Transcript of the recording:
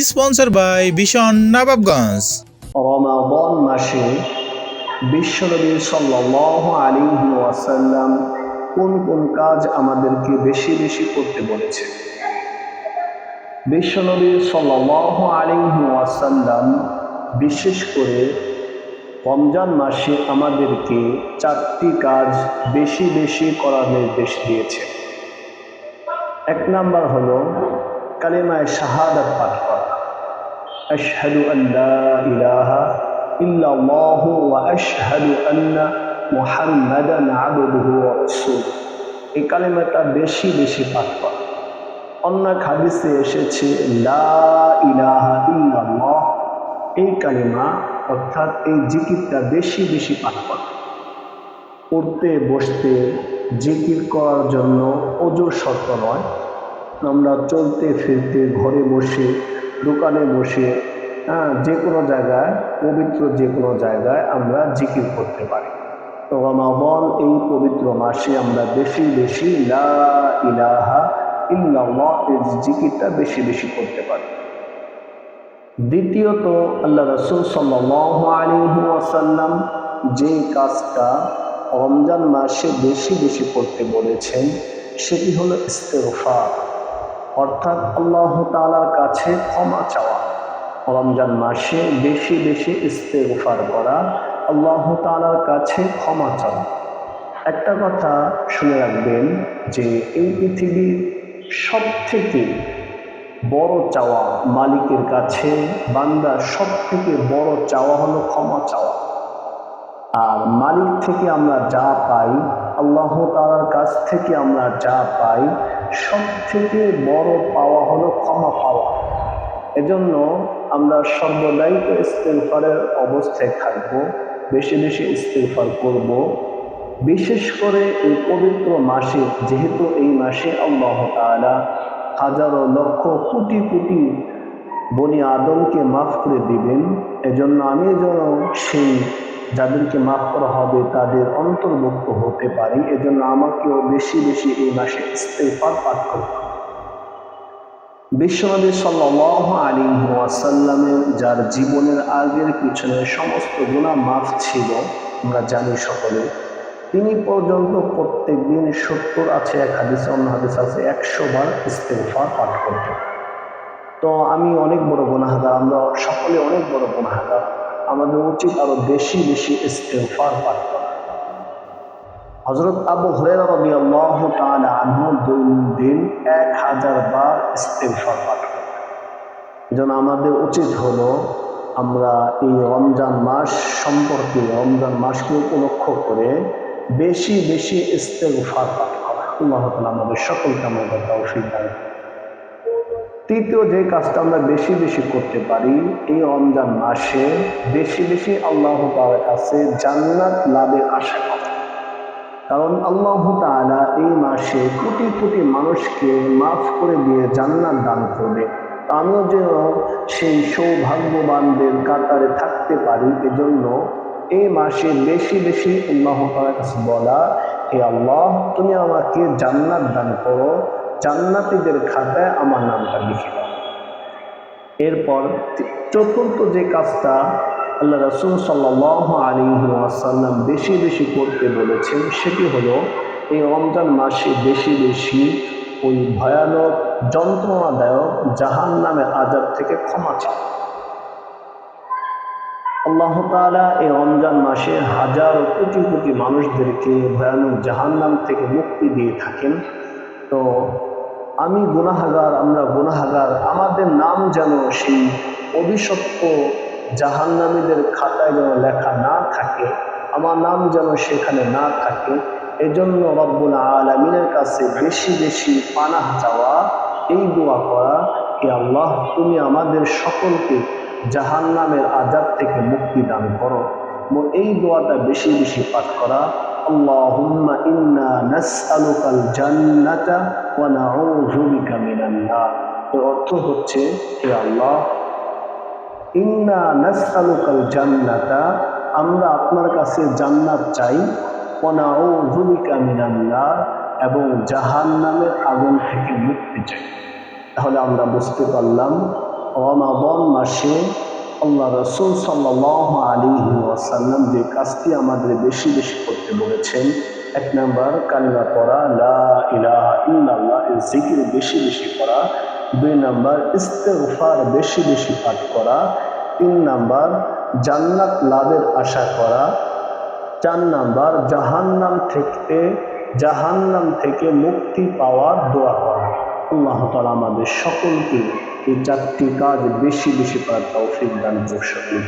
Sponsor by ভীষণ নবাবগঞ্জ রমাবন মাসে বিশ্বনবী সাল্লাহ আলী ওয়াসাল্লাম কোন কোন কাজ আমাদেরকে বেশি বেশি করতে বলেছে? বিশ্বনবী সাল্লাহ আলী ওয়াসাল্লাম বিশেষ করে রমজান মাসে আমাদেরকে চারটি কাজ বেশি বেশি করার নির্দেশ দিয়েছে। এক নাম্বার হলো কালেমায় শাহাদাত পাঠ أشهد أن لا إله إلا الله وأشهد أن محمدا عبده ورسوله এই কালেমাটা বেশি বেশি পাঠ করা অন্য এক হাদিসে এসেছে লা ইলাহা ইল্লাল্লাহ এই কালিমা অর্থাৎ এই জিকিরটা বেশি বেশি পাঠ করা পড়তে বসতে জিকির করার জন্য অজুর শর্ত নয় আমরা চলতে ফিরতে ঘরে বসে দোকানে বসে হ্যাঁ যে কোনো জায়গায়, পবিত্র যে কোনো জায়গায় আমরা জিকির করতে পারি। তো রমাবন এই পবিত্র মাসে আমরা বেশি বেশি লা ইলাহা ইল্লাল্লাহ এই জিকিরটা বেশি বেশি করতে পারি। দ্বিতীয়ত, আল্লাহ রসুল সাল্লাহ আলী যে কাজটা রমজান মাসে বেশি বেশি করতে বলেছেন, সেটি হলো ইস্তেফার অর্থাৎ আল্লাহ তালার কাছে ক্ষমা চাওয়া। রমজান মাসে বেশি বেশি ইস্তেগফার করা আল্লাহ তালার কাছে ক্ষমা চাওয়া একটা কথা শুনে রাখবেন যে এই পৃথিবীর সব থেকে বড় চাওয়া মালিকের কাছে, বান্দা সব থেকে বড় চাওয়া হলো ক্ষমা চাওয়া। আর মালিক থেকে আমরা যা পাই, আল্লাহ তালার কাছ থেকে আমরা যা পাই সব থেকে বড় পাওয়া হলো ক্ষমা পাওয়া। এজন্য আমরা সর্বদাই তো ইস্তেফারের অবস্থায় থাকব, বেশি বেশি ইস্তেফার করব। বিশেষ করে এই পবিত্র মাসে, যেহেতু এই মাসে আল্লাহ তাআলা হাজারো লক্ষ কোটি কোটি বনি আদমকে মাফ করে দিবেন। এজন্য আমি যেন সেই যাদেরকে মাফ করা হবে তাদের অন্তর্ভুক্ত হতে পারি। এজন্য আমাকেও বেশি বেশি এই মাসে ইস্তেফার পাঠ করতে বিশ্বনবী সাল্লাহ আলী ওয়াসাল্লামের, যার জীবনের আগের পিছনে সমস্ত গুণা মাফ ছিল, আমরা জানি সকলে, তিনি পর্যন্ত প্রত্যেক দিন সত্তর আছে, এক হাদিস, অন্য হাদিস আছে, একশো বার ইস্তেফার পাঠ করতেন তো আমি অনেক বড় গুণাহাগার আমরা সকলে অনেক বড় গুণাহাগার আমাদের উচিত আরও বেশি বেশি ইস্তেফার পাঠ করা। হজরত আবু রবি আল্লাহ দৈনন্দিন এক হাজার বার ইস্তেফার পাঠ যেন আমাদের উচিত হলো আমরা এই রমজান মাস সম্পর্কে, রমজান মাসকে উপলক্ষ করে বেশি বেশি ইস্তেফার পাঠ করা। আল্লাহ তাআলা আমাদের সকলকে আমাদের তৌফিক। তৃতীয় যে কাজটা আমরা বেশি বেশি করতে পারি, এই রমজান মাসে বেশি বেশি আল্লাহ তাআলার কাছে জান্নাত লাভের আশা করা। কারণ আল্লাহ তাআলা এই মাসে কোটি কোটি মানুষকে মাফ করে দিয়ে জান্নাত দান করবে। আমিও যেন সেই সৌভাগ্যবানদের কাতারে থাকতে পারি, এজন্য এই মাসে বেশি বেশি আল্লাহ তাআলার কাছে বলা, হে আল্লাহ, তুমি আমাকে জান্নাত দান করো, জান্নাতীদের খাতায় আমার নামটা লিখে দাও। এরপর চতুর্থ যে কাজটা আল্লাহ রসুল সাল্লাহ আলী ওয়াসাল্লাম বেশি বেশি করতে বলেছেন, সেটি হলো এই রমজান মাসে বেশি বেশি ওই ভয়ানক, যন্ত্রণাদায়ক, জাহান নামের আজাব থেকে ক্ষমা চান আল্লাহ তাআলা এই রমজান মাসে হাজার কোটি কোটি মানুষদেরকে ভয়ানক জাহান্নাম থেকে মুক্তি দিয়ে থাকেন। তো আমি গুনাহাগার, আমরা গুনাহাগার, আমাদের নাম যেন সেই অভিশপ্ত জাহান্নামীদের খাতায় যেন লেখা না থাকে, আমার নাম যেন সেখানে না থাকে, এজন্য রব্বুল আলমিনের কাছে বেশি বেশি পানাহ চাওয়া, এই দোয়া করা হে আল্লাহ, তুমি আমাদের সকলকে জাহান্নামের আজাব থেকে মুক্তি দান করো। এই দোয়াটা বেশি বেশি পাঠ করা ওয়া নাউযু বিকা মিনান এর অর্থ হচ্ছে, হে আল্লাহ ইন্না নাসআলুকাল জান্নাতা আমরা আপনার কাছে জান্নাত চাই। ওয়া নাউযু বিকা মিনান নার এবং জাহান্নামের আগুন থেকে মুক্তি চাই। তাহলে আমরা বুঝতে পারলাম, রমাদন মাসে আল্লাহ রসুল সাল্লাহ আলী ওয়াসাল্লাম যে কাজটি আমাদের বেশি বেশি করতে বলেছেন, এক নাম্বার কালিমা পড়া, লা ইলাহা ইল্লাল্লাহ জিকির বেশি বেশি করা দুই নাম্বার, ইস্তেগফার বেশি বেশি পাঠ করা। তিন নাম্বার, জান্নাত লাভের আশা করা। চার নাম্বার, জাহান্নাম থেকে জাহান্নাম থেকে মুক্তি পাওয়ার দোয়া করা। আল্লাহ তাআলা আমাদের সকলকে এই চারটি কাজ বেশি বেশি করার তৌফিক দান করুন